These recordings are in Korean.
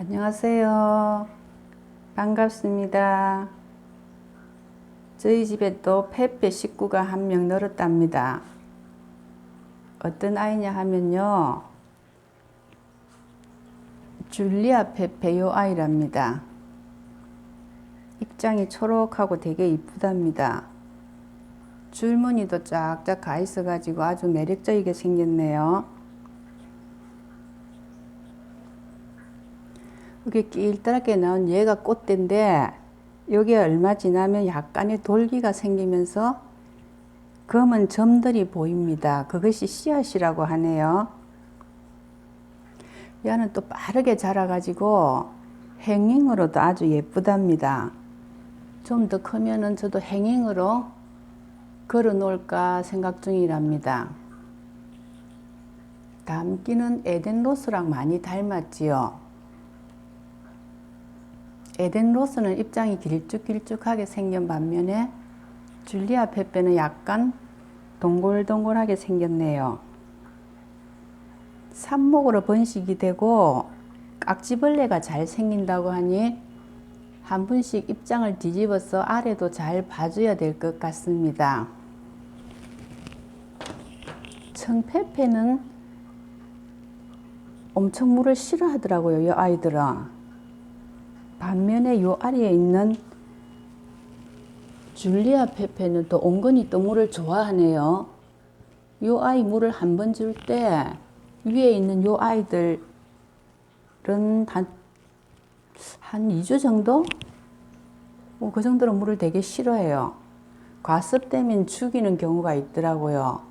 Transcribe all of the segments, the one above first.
안녕하세요. 반갑습니다. 저희 집에 또 페페 식구가 한 명 늘었답니다. 어떤 아이냐 하면요. 줄리아 페페 요 아이랍니다. 입장이 초록하고 되게 이쁘답니다. 줄무늬도 쫙쫙 가 있어가지고 아주 매력적이게 생겼네요. 이게 길다랗게 나온 얘가 꽃대인데 여기에 얼마 지나면 약간의 돌기가 생기면서 검은 점들이 보입니다. 그것이 씨앗이라고 하네요. 얘는 또 빠르게 자라가지고 행잉으로도 아주 예쁘답니다. 좀 더 크면은 저도 행잉으로 걸어 놓을까 생각 중이랍니다. 닮기는 에덴 로스랑 많이 닮았지요. 에덴 로스는 입장이 길쭉길쭉하게 생긴 반면에 줄리아 페페는 약간 동글동글하게 생겼네요. 삽목으로 번식이 되고 깍지벌레가 잘 생긴다고 하니 한 분씩 입장을 뒤집어서 아래도 잘 봐줘야 될 것 같습니다. 청페페는 엄청 물을 싫어하더라고요, 이 아이들은. 반면에 요 아래에 있는 줄리아 페페는 또 온건히 또 물을 좋아하네요. 요 아이 물을 한 번 줄 때 위에 있는 요 아이들은 한, 한 2주 정도? 뭐 그 정도로 물을 되게 싫어해요. 과습 때문에 죽이는 경우가 있더라고요.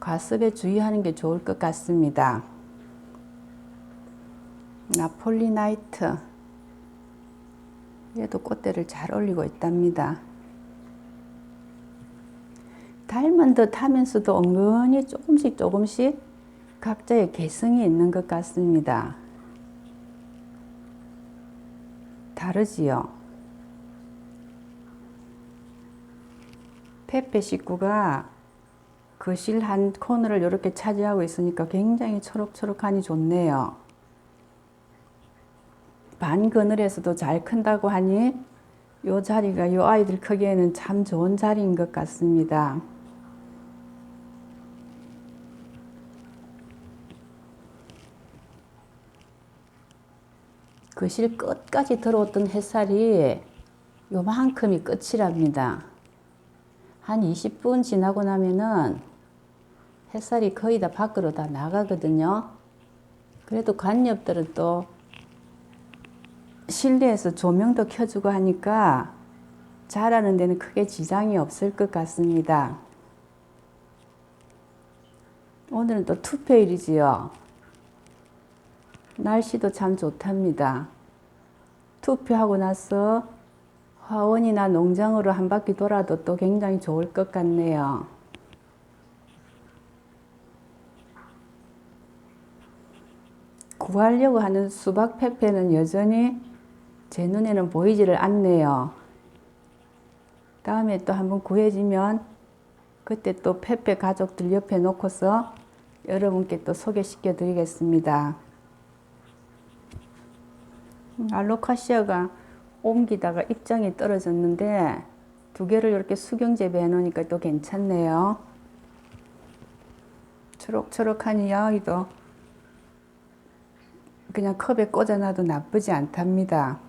과습에 주의하는 게 좋을 것 같습니다. 나폴리나이트. 얘도 꽃대를 잘 올리고 있답니다. 닮은 듯 하면서도 은근히 조금씩 조금씩 각자의 개성이 있는 것 같습니다. 다르지요? 페페 식구가 거실 한 코너를 이렇게 차지하고 있으니까 굉장히 초록초록하니 좋네요. 반 그늘에서도 잘 큰다고 하니 요 자리가 요 아이들 크기에는 참 좋은 자리인 것 같습니다. 거실 끝까지 들어왔던 햇살이 요만큼이 끝이랍니다. 한 20분 지나고 나면은 햇살이 거의 다 밖으로 다 나가거든요. 그래도 관엽들은 또 실내에서 조명도 켜주고 하니까 자라는 데는 크게 지장이 없을 것 같습니다. 오늘은 또 투표일이지요. 날씨도 참 좋답니다. 투표하고 나서 화원이나 농장으로 한 바퀴 돌아도 또 굉장히 좋을 것 같네요. 구하려고 하는 수박 페페는 여전히 제 눈에는 보이지를 않네요. 다음에 또 한번 구해지면 그때 또 페페 가족들 옆에 놓고서 여러분께 또 소개시켜 드리겠습니다. 알로카시아가 옮기다가 입장이 떨어졌는데 두 개를 이렇게 수경 재배 해 놓으니까 또 괜찮네요. 초록초록한 이 아이도 그냥 컵에 꽂아놔도 나쁘지 않답니다.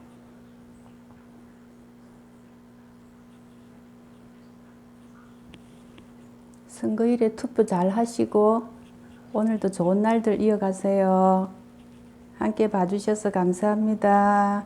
선거일에 투표 잘 하시고 오늘도 좋은 날들 이어가세요. 함께 봐주셔서 감사합니다.